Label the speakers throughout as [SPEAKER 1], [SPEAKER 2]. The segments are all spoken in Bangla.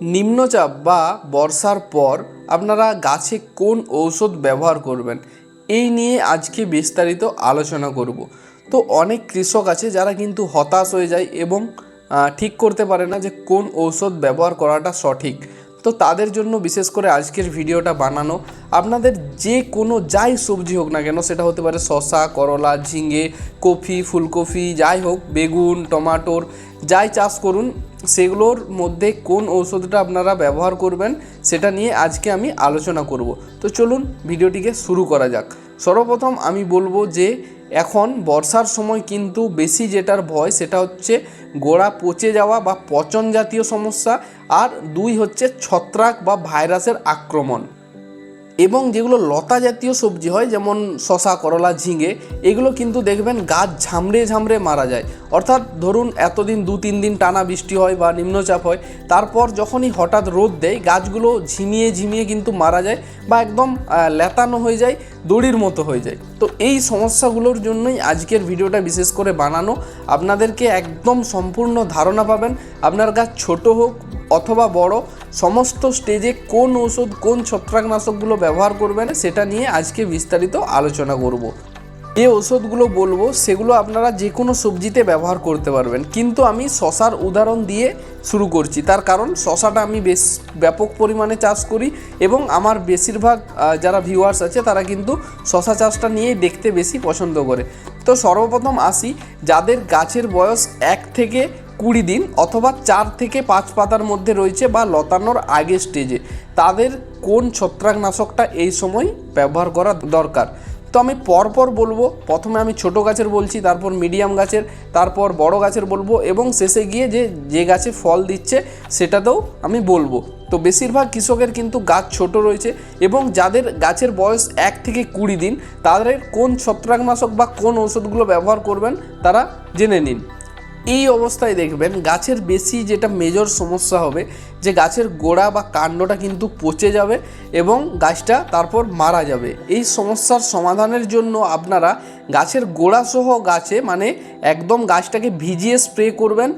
[SPEAKER 1] নিম্নচাপ বা বর্ষার পর আপনারা গাছে কোন ঔষধ ব্যবহার করবেন? এই নিয়ে আজকে বিস্তারিত আলোচনা করব। তো অনেক কৃষক আছে যারা কিন্তু হতাশ হয়ে যায় এবং ঠিক করতে পারে না যে কোন ঔষধ ব্যবহার করাটা সঠিক। তো তাদের জন্য বিশেষ করে আজকের ভিডিওটা বানানো। আপনাদের যে কোনো যাই সবজি হোক না কেন, সেটা হতে পারে শশা করলা, ঝিঙে কফি ফুলকপি, যাই হোক, বেগুন, টমাটোর যাই চাষ করুন, সেগুলোর মধ্যে কোন ঔষধটা আপনারা ব্যবহার করবেন, সেটা নিয়ে আজকে আমি আলোচনা করব। তো চলুন ভিডিওটিকে শুরু করা যাক। সর্বপ্রথম আমি বলব যে, এখন বর্ষার সময় কিন্তু বেশি যেটার ভয়, সেটা হচ্ছে গোড়া পচে যাওয়া বা পচন জাতীয় সমস্যা, আর দুই হচ্ছে ছত্রাক বা ভাইরাসের আক্রমণ। এবং যেগুলো লতা জাতীয় সবজি হয়, যেমন শশা করলা, ঝিঙে, এগুলো কিন্তু দেখবেন গাছ ঝামড়ে ঝামড়ে মারা যায়। অর্থাৎ ধরুন এতদিন দু তিন দিন টানা বৃষ্টি হয় বা নিম্নচাপ হয়, তারপর যখনই হঠাৎ রোদ দেয়, গাছগুলো ঝিমিয়ে ঝিমিয়ে কিন্তু মারা যায় বা একদম লেতানো হয়ে যায়, দড়ির মতো হয়ে যায়। তো এই সমস্যাগুলোর জন্যই আজকের ভিডিওটা বিশেষ করে বানানো। আপনাদেরকে একদম সম্পূর্ণ ধারণা পাবেন। আপনার গাছ ছোট হোক অথবা বড়, সমস্ত স্টেজে কোন ওষুধ কোন ছত্রাকনাশকগুলো ব্যবহার করবেন সেটা নিয়ে আজকে বিস্তারিত আলোচনা করব। যে ওষুধগুলো বলব, সেগুলো আপনারা যে কোনো সবজিতে ব্যবহার করতে পারবেন। কিন্তু আমি শশার উদাহরণ দিয়ে শুরু করছি। তার কারণ, শশাটা আমি বেশ ব্যাপক পরিমাণে চাষ করি এবং আমার বেশিরভাগ যারা ভিউয়ার্স আছে, তারা কিন্তু শশা চাষটা নিয়েই দেখতে বেশি পছন্দ করে। তো সর্বপ্রথম আসি, যাদের গাছের বয়স এক থেকে কুড়ি দিন অথবা চার থেকে পাঁচ পাতার মধ্যে রয়েছে বা লতানোর আগে স্টেজে তাদের কোন ছত্রাকনাশকটা এই সময় ব্যবহার করা দরকার? তো আমি পরপর বলব, প্রথমে আমি ছোট গাছের বলছি, তারপর মিডিয়াম গাছের, তারপর বড় গাছের বলব এবং শেষে গিয়ে যে যে গাছে ফল দিচ্ছে সেটাতেও আমি বলব। তো বেশিরভাগ কৃষকের কিন্তু গাছ ছোট রয়েছে এবং যাদের গাছের বয়স এক থেকে কুড়ি দিন, তাদের কোন ছত্রাকনাশক বা কোন ওষুধগুলো ব্যবহার করবেন তারা জেনে নিন। এই অবস্থায় দেখবেন গাছের বেশি যেটা মেজর সমস্যা হবে, যে গাছের গোড়া বা কাণ্ডটা কিন্তু পচে যাবে এবং গাছটা তারপর মারা যাবে। এই সমস্যার সমাধানের জন্য আপনারা গাছের গোড়া সহ গাছে মানে একদম গাছটাকে ভিজিয়ে স্প্রে করবেন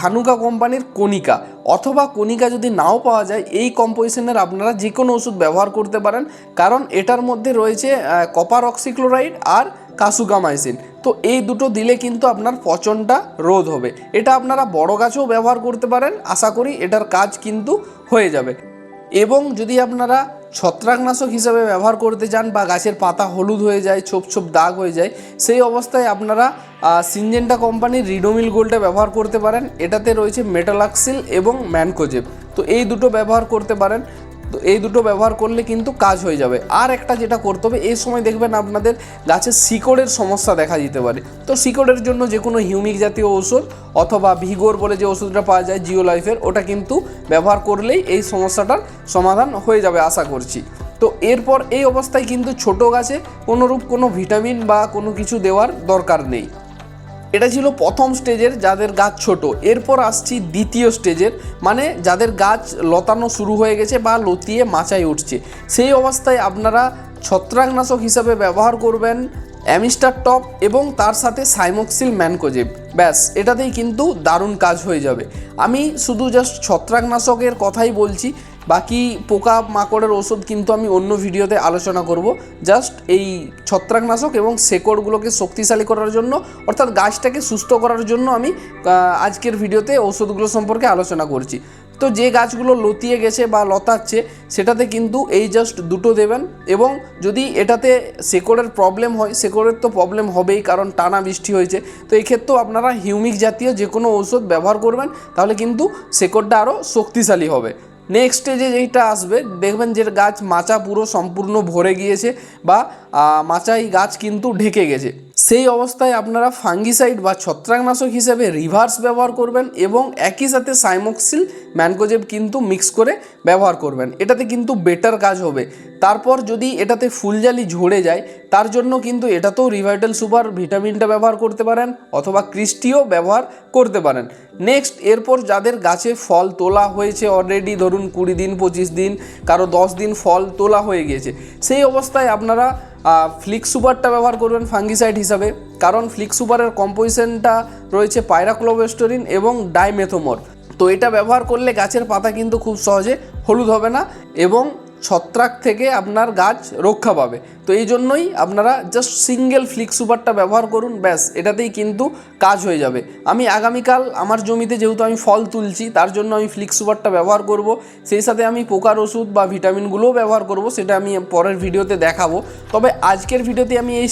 [SPEAKER 1] ধানুকা কোম্পানির কণিকা অথবা কণিকা যদি নাও পাওয়া যায়, এই কম্পোজিশনের আপনারা যে কোনো ওষুধ ব্যবহার করতে পারেন। কারণ এটার মধ্যে রয়েছে কপার অক্সিক্লোরাইড আর কাসুগামাইসিন তো এই দুটো দিলে কিন্তু আপনার পচনটা রোধ হবে। এটা আপনারা বড় গাছেও ব্যবহার করতে পারেন। আশা করি এটার কাজ কিন্তু হয়ে যাবে। এবং যদি আপনারা ছত্রাকনাশক হিসাবে ব্যবহার করতে চান বা গাছের পাতা হলুদ হয়ে যায়, ছোপ ছোপ দাগ হয়ে যায়, সেই অবস্থায় আপনারা সিনজেন্টা কোম্পানির রিডোমিল গোল্ডটা ব্যবহার করতে পারেন। এটাতে রয়েছে মেটালাক্সিল এবং ম্যানকোজেব। তো এই দুটো ব্যবহার করতে পারেন। তো এই দুটো ব্যবহার করলে কিন্তু কাজ হয়ে যাবে। আর একটা যেটা করতে হবে, এই সময় দেখবেন আপনাদের গাছের শিকড়ের সমস্যা দেখা দিতে পারে। তো শিকড়ের জন্য যে কোনো হিউমিক জাতীয় ওষুধ অথবা ভিগোর বলে যে ওষুধটা পাওয়া যায় জিও লাইফের ওটা কিন্তু ব্যবহার করলেই এই সমস্যাটার সমাধান হয়ে যাবে আশা করছি। তো এরপর এই অবস্থায় কিন্তু ছোট গাছে কোনোরূপ কোনো ভিটামিন বা কোনো কিছু দেওয়ার দরকার নেই। এটা ছিল প্রথম স্টেজের যাদের গাছ ছোট। এরপর আসছি দ্বিতীয় স্টেজের মানে যাদের গাছ লতানো শুরু হয়ে গেছে বা লতিয়ে মাচায় উঠছে। সেই অবস্থায় আপনারা ছত্রাকনাশক হিসাবে ব্যবহার করবেন অ্যামিস্টার টপ এবং তার সাথে সাইমক্সিল ম্যানকোজেব। ব্যাস, এটাতেই কিন্তু দারুণ কাজ হয়ে যাবে। আমি শুধু জাস্ট ছত্রাকনাশকের কথাই বলছি বাকি পোকা মাকড়ের ওষুধ কিন্তু আমি অন্য ভিডিওতে আলোচনা করব। জাস্ট এই ছত্রাকনাশক এবং শেকড়গুলোকে শক্তিশালী করার জন্য, অর্থাৎ গাছটাকে সুস্থ করার জন্য আমি আজকের ভিডিওতে ওষুধগুলো সম্পর্কে আলোচনা করছি। তো যে গাছগুলো লতিয়ে গেছে বা লতাচ্ছে, সেটাতে কিন্তু এই জাস্ট দুটো দেবেন এবং যদি এটাতে শেকড়ের প্রবলেম হয়, শেকড়ের তো প্রবলেম হবেই কারণ টানা বৃষ্টি হয়েছে। তো এই ক্ষেত্রেও আপনারা হিউমিক জাতীয় যে কোনো ঔষধ ব্যবহার করবেন, তাহলে কিন্তু শেকড়টা আরও শক্তিশালী হবে। নেক্সট যে যেটা আসবে, দেখবেন যে গাছ মাচা পুরো সম্পূর্ণ ভরে গিয়েছে বা মাচাই গাছ কিন্তু ঢেকে গেছে। সেই অবস্থায় আপনারা ফাঙ্গিসাইড বা ছত্রাকনাশক হিসেবে রিভার্স ব্যবহার করবেন এবং একই সাথে সাইমক্সিল ম্যানকোজেব কিন্তু মিক্স করে ব্যবহার করবেন। এটাতে কিন্তু বেটার কাজ হবে। তারপর যদি এটাতে ফুলজালি ঝরে যায়, তার জন্য কিন্তু এটাতেও রিভাইটাল সুপার ভিটামিনটা ব্যবহার করতে পারেন অথবা ক্রিস্টিও ব্যবহার করতে পারেন। নেক্সট এরপর যাদের গাছে ফল তোলা হয়েছে অলরেডি ধরুন কুড়ি দিন, পঁচিশ দিন, কারও দশ দিন ফল তোলা হয়ে গিয়েছে, সেই অবস্থায় আপনারা ফ্লিক্স সুপারটা ব্যবহার করবেন ফাঙ্গিসাইড হিসাবে। কারণ ফ্লিক্স সুপারের কম্পোজিশনটা রয়েছে পায়রাক্লোবেস্টোরিন এবং ডাইমেথোমর তো এটা ব্যবহার করলে গাছের পাতা কিন্তু খুব সহজে হলুদ হবে না এবং ছত্রাক থেকে আপনার গাছ রক্ষা পাবে। তো এই জন্যই আপনারা জাস্ট সিঙ্গেল ফ্লিক সুপারটা ব্যবহার করুন, ব্যাস, এটাতেই কিন্তু কাজ হয়ে যাবে। আমি আগামীকাল আমার জমিতে যেহেতু আমি ফল তুলছি, তার জন্য আমি ফ্লিক সুপারটা ব্যবহার করব। সেই সাথে আমি পোকার ওষুধ বা ভিটামিনগুলোও ব্যবহার করব, সেটা আমি পরের ভিডিওতে দেখাবো। তবে আজকের ভিডিওতে আমি এই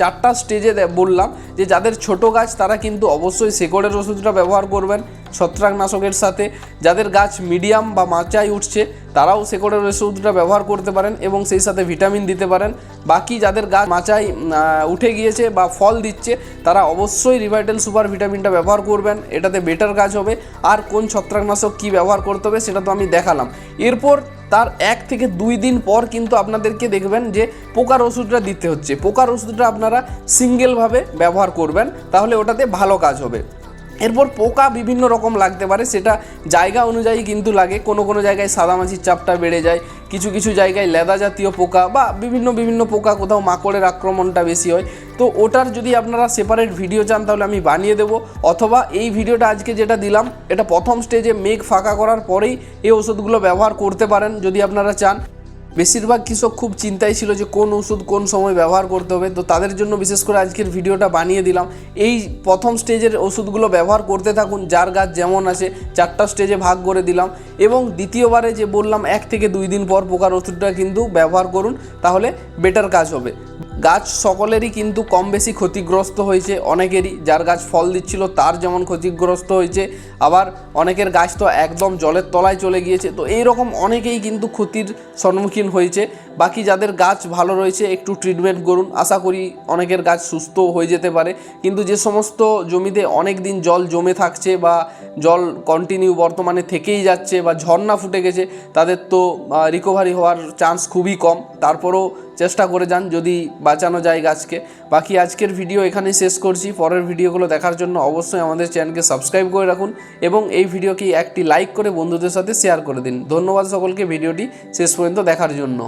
[SPEAKER 1] চারটা স্টেজে বললাম যে, যাদের ছোট গাছ, তারা কিন্তু অবশ্যই শেকড়ের ওষুধটা ব্যবহার করবেন। ছত্রাকনাশকের সাথে যাদের গাছ মিডিয়াম বা মাচায় উঠছে, তারাও শেকড়ের ওষুধটা ব্যবহার করতে পারেন এবং সেই সাথে ভিটামিন দিতে পারেন। বাকি যাদের গাছ মাচায় উঠে গিয়েছে বা ফল দিচ্ছে, তারা অবশ্যই রিভাইটাল সুপার ভিটামিনটা ব্যবহার করবেন। এটাতে বেটার কাজ হবে। আর কোন ছত্রাকনাশক কী ব্যবহার করতে হবে, সেটা তো আমি দেখালাম। এরপর তার এক থেকে দুই দিন পর কিন্তু আপনাদেরকে দেখবেন যে পোকার ওষুধটা দিতে হচ্ছে। পোকার ওষুধটা আপনারা সিঙ্গেলভাবে ব্যবহার করবেন, তাহলে ওটাতে ভালো কাজ হবে। এরপর পোকা বিভিন্ন রকম লাগতে পারে, সেটা জায়গা অনুযায়ী কিন্তু লাগে। কোনো কোনো জায়গায় সাদামাছির চাপটা বেড়ে যায়, কিছু কিছু জায়গায় লেদা জাতীয় পোকা বা বিভিন্ন বিভিন্ন পোকা কোথাও মাকড়ের আক্রমণটা বেশি হয়। তো ওটার যদি আপনারা সেপারেট ভিডিও চান, তাহলে আমি বানিয়ে দেবো। অথবা এই ভিডিওটা আজকে যেটা দিলাম, এটা প্রথম স্টেজে মেঘ ফাঁকা করার পরেই এই ওষুধগুলো ব্যবহার করতে পারেন, যদি আপনারা চান। বেশিরভাগ কৃষক খুব চিন্তায় ছিল যে কোন ওষুধ কোন সময় ব্যবহার করতে হবে। তো তাদের জন্য বিশেষ করে আজকের ভিডিওটা বানিয়ে দিলাম। এই প্রথম স্টেজের ওষুধগুলো ব্যবহার করতে থাকুন, যার গাছ যেমন আছে চারটা স্টেজে ভাগ করে দিলাম। এবং দ্বিতীয়বারে যে বললাম, এক থেকে দুই দিন পর পোকার ওষুধটা কিন্তু ব্যবহার করুন, তাহলে বেটার কাজ হবে। গাছ সকলেরই কিন্তু কম বেশি ক্ষতিগ্রস্ত হয়েছে। অনেকেরই যার গাছ ফল দিচ্ছিল, তার যেমন ক্ষতিগ্রস্ত হয়েছে। আবার অনেকের গাছ তো একদম জলের তলায় চলে গিয়েছে। তো এই রকম অনেকেই কিন্তু ক্ষতির সম্মুখীন হয়েছে। বাকি যাদের গাছ ভালো রয়েছে, একটু ট্রিটমেন্ট করুন। আশা করি অনেকের গাছ সুস্থ হয়ে যেতে পারে। কিন্তু যে সমস্ত জমিতে অনেক দিন জল জমে থাকছে বা জল কন্টিনিউ বর্তমানে থেকেই যাচ্ছে বা ঝর্ণা ফুটে গেছে, তাদের তো রিকভারি হওয়ার চান্স খুবই কম। তারপরেও চেষ্টা করে যান যদি বাঁচানো যায় গাছকে। বাকি আজকের ভিডিও এখানেই শেষ করছি। পরের ভিডিওগুলো দেখার জন্য অবশ্যই আমাদের চ্যানেলকে সাবস্ক্রাইব করে রাখুন এবং এই ভিডিওকে একটি লাইক করে বন্ধুদের সাথে শেয়ার করে দিন। ধন্যবাদ সকলকে ভিডিওটি শেষ পর্যন্ত দেখার জন্য।